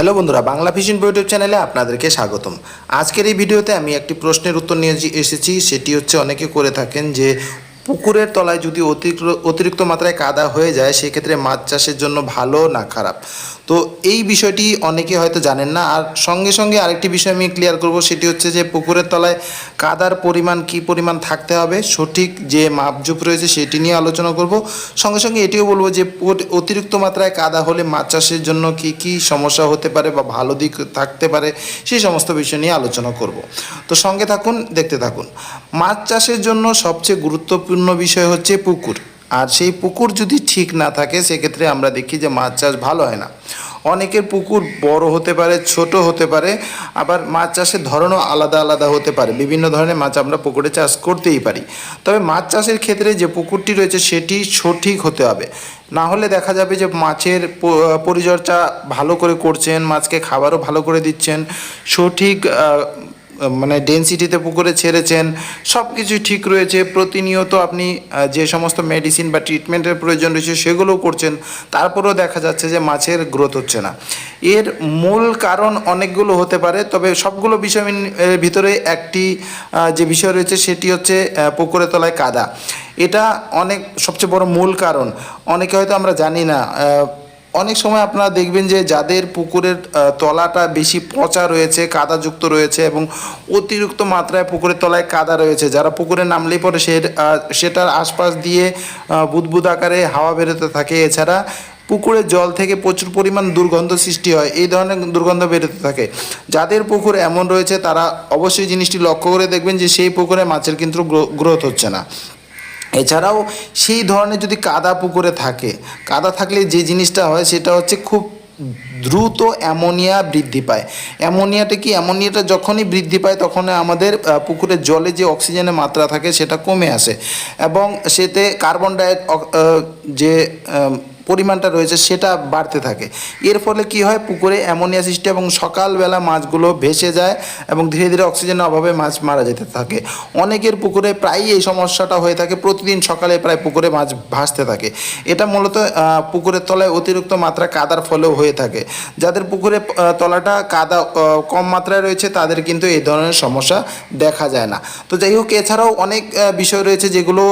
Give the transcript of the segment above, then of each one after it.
Hello বন্ধুরা, Bangla fishing YouTube চ্যানেলে আপনাদেরকে স্বাগতম। আজকের এই ভিডিওতে আমি একটি প্রশ্নের উত্তর নিয়ে এসেছি, সেটি হচ্ছে অনেকে করে থাকেন যে, পুকুরের তলায় যদি অতিরিক্ত অতিরিক্ত মাত্রায় কাদা হয়ে যায়, সেক্ষেত্রে মাছ চাষের জন্য ভালো না খারাপ? তো এই বিষয়টি অনেকে হয়তো জানেন না। আর সঙ্গে সঙ্গে আরেকটি বিষয় আমি ক্লিয়ার করব, সেটি হচ্ছে যে পুকুরের তলায় কাদার পরিমাণ, কি পরিমাণ থাকতে হবে, সঠিক যে মাপজুপ রয়েছে সেটি নিয়ে আলোচনা করব। সঙ্গে সঙ্গে এটিও বলব যে অতিরিক্ত মাত্রায় কাদা হলে মাছ চাষের জন্য কি কি সমস্যা হতে পারে বা ভালো দিক থাকতে পারে সেই সমস্ত বিষয় নিয়ে আলোচনা করব। তো সঙ্গে থাকুন, দেখতে থাকুন। মাছ চাষের জন্য সবচেয়ে গুরুত্বপূর্ণ বিষয় হচ্ছে পুকুর। আর সেই পুকুর যদি ঠিক না থাকে, সেক্ষেত্রে আমরা দেখি যে মাছ চাষ ভালো হয় না। অনেকের পুকুর বড় হতে পারে, ছোট হতে পারে, আবার মাছ চাষের ধরনও আলাদা আলাদা হতে পারে। বিভিন্ন ধরনের মাছ আমরা পুকুরে চাষ করতেই পারি। তবে মাছ চাষের ক্ষেত্রে যে পুকুরটি রয়েছে, সেটি সঠিক হতে হবে। না হলে দেখা যাবে যে মাছের পরিচর্যা ভালো করে করছেন, মাছকে খাবারও ভালো করে দিচ্ছেন। সঠিক মানে ডেন্সিটিতে পুকুরে ছেড়েছেন সব কিছুই ঠিক রয়েছে, প্রতিনিয়ত আপনি যে সমস্ত মেডিসিন বা ট্রিটমেন্টের প্রয়োজন রয়েছে সেগুলোও করছেন, তারপরেও দেখা যাচ্ছে যে মাছের গ্রোথ হচ্ছে না। এর মূল কারণ অনেকগুলো হতে পারে, তবে সবগুলো বিষয় ভিতরে একটি যে বিষয় রয়েছে সেটি হচ্ছে পুকুরের তলায় কাদা। এটা অনেক, সবচেয়ে বড় মূল কারণ। অনেকে হয়তো আমরা জানি না অনেক সময় আপনারা দেখবেন যে যাদের পুকুরের তলাটা বেশি পচা রয়েছে, কাদাযুক্ত রয়েছে এবং অতিরিক্ত মাত্রায় পুকুরের তলায় কাদা রয়েছে, যারা পুকুরে নামলেই পরে সে সেটার আশপাশ দিয়ে বুদবুদ আকারে হাওয়া বেরোতে থাকে। এছাড়া পুকুরের জল থেকে প্রচুর পরিমাণ দুর্গন্ধ সৃষ্টি হয়, এই ধরনের দুর্গন্ধ বেরোতে থাকে। যাদের পুকুর এমন রয়েছে, তারা অবশ্যই জিনিসটি লক্ষ্য করে দেখবেন যে সেই পুকুরে মাছের কিন্তু গ্রোথ হচ্ছে না। এছাড়াও সেই ধরনের যদি কাদা পুকুরে থাকে, কাদা থাকলে যে জিনিসটা হয় সেটা হচ্ছে খুব দ্রুত অ্যামোনিয়া বৃদ্ধি পায়। অ্যামোনিয়াটা কি? অ্যামোনিয়াটা যখনই বৃদ্ধি পায় তখন আমাদের পুকুরের জলে যে অক্সিজেনের মাত্রা থাকে সেটা কমে আসে। এবং সেতে কার্বন ডাই যে পরিমাণটা রয়েছে সেটা বাড়তে থাকে। এর ফলে কি হয়? পুকুরে অ্যামোনিয়া সৃষ্টি এবং সকালবেলা মাছগুলো ভেসে যায় এবং ধীরে ধীরে অক্সিজেনের অভাবে মাছ মারা যেতে থাকে। অনেকের পুকুরে প্রায়ই এই সমস্যাটা হয়ে থাকে। প্রতিদিন সকালে প্রায় পুকুরে মাছ ভাসতে থাকে। এটা মূলত পুকুরের তলায় অতিরিক্ত মাত্রা কাদার ফলেও হয়ে থাকে। যাদের পুকুরে তলাটা কাদা কম মাত্রায় রয়েছে, তাদের কিন্তু এই ধরনের সমস্যা দেখা যায় না। তো যাই হোক, এছাড়াও অনেক বিষয় রয়েছে যেগুলো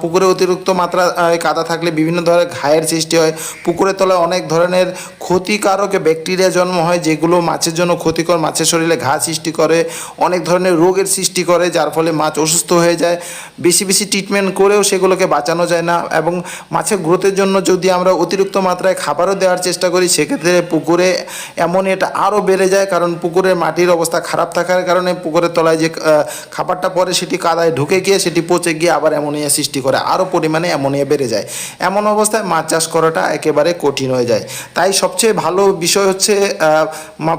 পুকুরে অতিরিক্ত মাত্রা কাদা থাকলে বিভিন্ন ধরনের ঘায়ের সৃষ্টি হয়। পুকুরের তলায় অনেক ধরনের ক্ষতিকারক ব্যাকটেরিয়া জন্ম হয়, যেগুলো মাছের জন্য ক্ষতিকর। মাছের শরীরে ঘা সৃষ্টি করে, অনেক ধরনের রোগের সৃষ্টি করে, যার ফলে মাছ অসুস্থ হয়ে যায়। বেশি বেশি ট্রিটমেন্ট করেও সেগুলোকে বাঁচানো যায় না এবং মাছের গ্রোথের জন্য যদি আমরা অতিরিক্ত মাত্রায় খাবারও দেওয়ার চেষ্টা করি, সেক্ষেত্রে পুকুরে এমন এটা আরও বেড়ে যায়, কারণ পুকুরের মাটির অবস্থা খারাপ থাকার কারণে পুকুরের তলায় যে খাবারটা পরে সেটি কাদায় ঢুকে গিয়ে সেটি পচে গিয়ে আবার অ্যামোনিয়া সৃষ্টি করে। আরও পরিমাণে অ্যামোনিয়া বেড়ে যায়। এমন অবস্থায় মাছ চাষ করাটা একেবারে কঠিন হয়ে যায়। তাই সবচেয়ে ভালো বিষয় হচ্ছে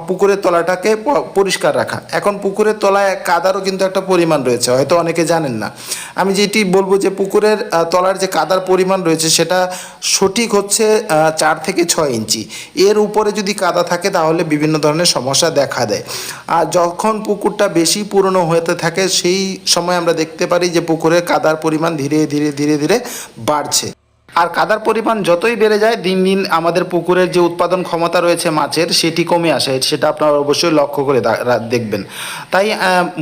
পুকুরের তলাটাকে পরিষ্কার রাখা। এখন পুকুরের তলায় কাদারও কিন্তু একটা পরিমাণ রয়েছে, হয়তো অনেকে জানেন না। আমি যেটি বলব যে পুকুরের তলার যে কাদার পরিমাণ রয়েছে, সেটা সঠিক হচ্ছে চার থেকে ছয় ইঞ্চি। এর উপরে যদি কাদা থাকে, তাহলে বিভিন্ন ধরনের সমস্যা দেখা দেয়। আর যখন পুকুরটা বেশি পুরনো হতে থাকে, সেই সময় আমরা দেখতে পারি যে পুকুরের কাদার পরিমাণ ধীরে ধীরে ধীরে ধীরে বাড়ছে। আর কাদার পরিমাণ যতই বেড়ে যায়, দিন দিন আমাদের পুকুরের যে উৎপাদন ক্ষমতা রয়েছে মাছের, সেটি কমে আসে। সেটা আপনারা অবশ্যই লক্ষ্য করে দেখবেন। তাই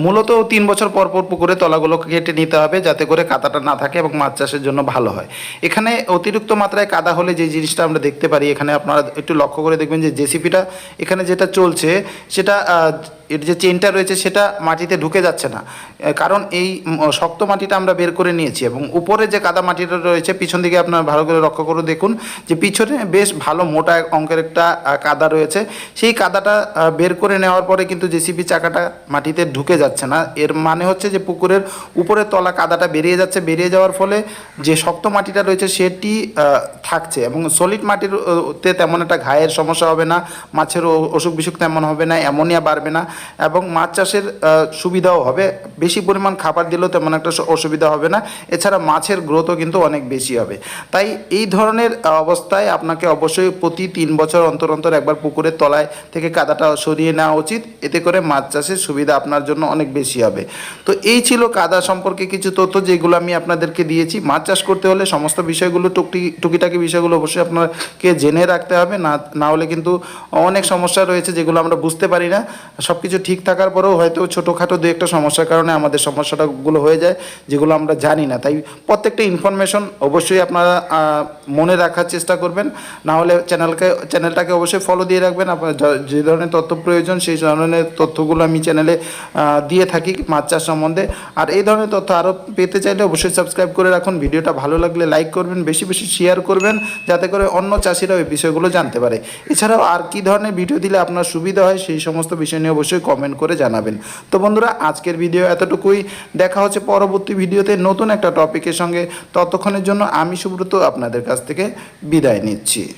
মূলত তিন বছর পর পর পুকুরে তলাগুলোকে কেটে নিতে হবে, যাতে করে কাদাটা না থাকে এবং মাছ চাষের জন্য ভালো হয়। এখানে অতিরিক্ত মাত্রায় কাদা হলে যে জিনিসটা আমরা দেখতে পারি, এখানে আপনারা একটু লক্ষ্য করে দেখবেন যে জেসিপিটা এখানে যেটা চলছে, সেটা এর যে চেনটা রয়েছে, সেটা মাটিতে ঢুকে যাচ্ছে না। কারণ এই শক্ত মাটিটা আমরা বের করে নিয়েছি এবং উপরে যে কাদা মাটিটা রয়েছে, পিছন দিকে আপনারা ভালো করে লক্ষ্য করে দেখুন যে পিছনে বেশ ভালো মোটা অঙ্কের একটা কাদা রয়েছে। সেই কাদাটা বের করে নেওয়ার পরে কিন্তু জেসিপি চাকাটা মাটিতে ঢুকে যাচ্ছে না। এর মানে হচ্ছে যে পুকুরের উপরের তলা কাদাটা বেরিয়ে যাচ্ছে। বেরিয়ে যাওয়ার ফলে যে শক্ত মাটিটা রয়েছে সেটি থাকছে এবং সলিড মাটির তেমন একটা ঘায়ের সমস্যা হবে না মাছের অসুখ বিসুখ তেমন হবে না, অ্যামোনিয়া বাড়বে না এবং মাছ চাষের সুবিধাও হবে। বেশি পরিমাণ খাবার দিলেও তেমন একটা অসুবিধা হবে না। এছাড়া মাছের গ্রোথও কিন্তু অনেক বেশি হবে। তাই এই ধরনের অবস্থায় আপনাকে অবশ্যই প্রতি তিন বছর অন্তর অন্তর একবার পুকুরের তলায় থেকে কাদাটা সরিয়ে নেওয়া উচিত। এতে করে মাছ চাষের সুবিধা আপনার জন্য অনেক বেশি হবে। তো এই ছিল কাদা সম্পর্কে কিছু তথ্য যেগুলো আমি আপনাদেরকে দিয়েছি। মাছ চাষ করতে হলে সমস্ত বিষয়গুলো টুকটি, টুকিটাকি বিষয়গুলো অবশ্যই আপনাকে জেনে রাখতে হবে। না হলে কিন্তু অনেক সমস্যা রয়েছে যেগুলো আমরা বুঝতে পারি না। সব কিছু ঠিক থাকার পরেও হয়তো ছোটোখাটো দু একটা সমস্যার কারণে আমাদের সমস্যাটাগুলো হয়ে যায়, যেগুলো আমরা জানি না। তাই প্রত্যেকটা ইনফরমেশন অবশ্যই আপনারা মনে রাখার চেষ্টা করবেন। না হলে চ্যানেলকে, চ্যানেলটাকে অবশ্যই ফলো দিয়ে রাখবেন। আপনার যে ধরনের তথ্য প্রয়োজন, সেই ধরনের তথ্যগুলো আমি চ্যানেলে দিয়ে থাকি মাছ চাষ সম্বন্ধে। আর এই ধরনের তথ্য আরও পেতে চাইলে অবশ্যই সাবস্ক্রাইব করে রাখুন। ভিডিওটা ভালো লাগলে লাইক করবেন, বেশি বেশি শেয়ার করবেন, যাতে করে অন্য চাষিরাও এই বিষয়গুলো জানতে পারে। এছাড়াও আর কি ধরনের ভিডিও দিলে আপনার সুবিধা হয়, সেই সমস্ত বিষয় নিয়ে অবশ্যই কমেন্ট করে জানাবেন। তো বন্ধুরা, আজকের ভিডিও এতটুকুই। দেখা হচ্ছে পরবর্তী ভিডিওতে নতুন একটা টপিকের সঙ্গে। ততক্ষণের জন্য আমি সুব্রত আপনাদের কাছ থেকে বিদায় নিচ্ছি।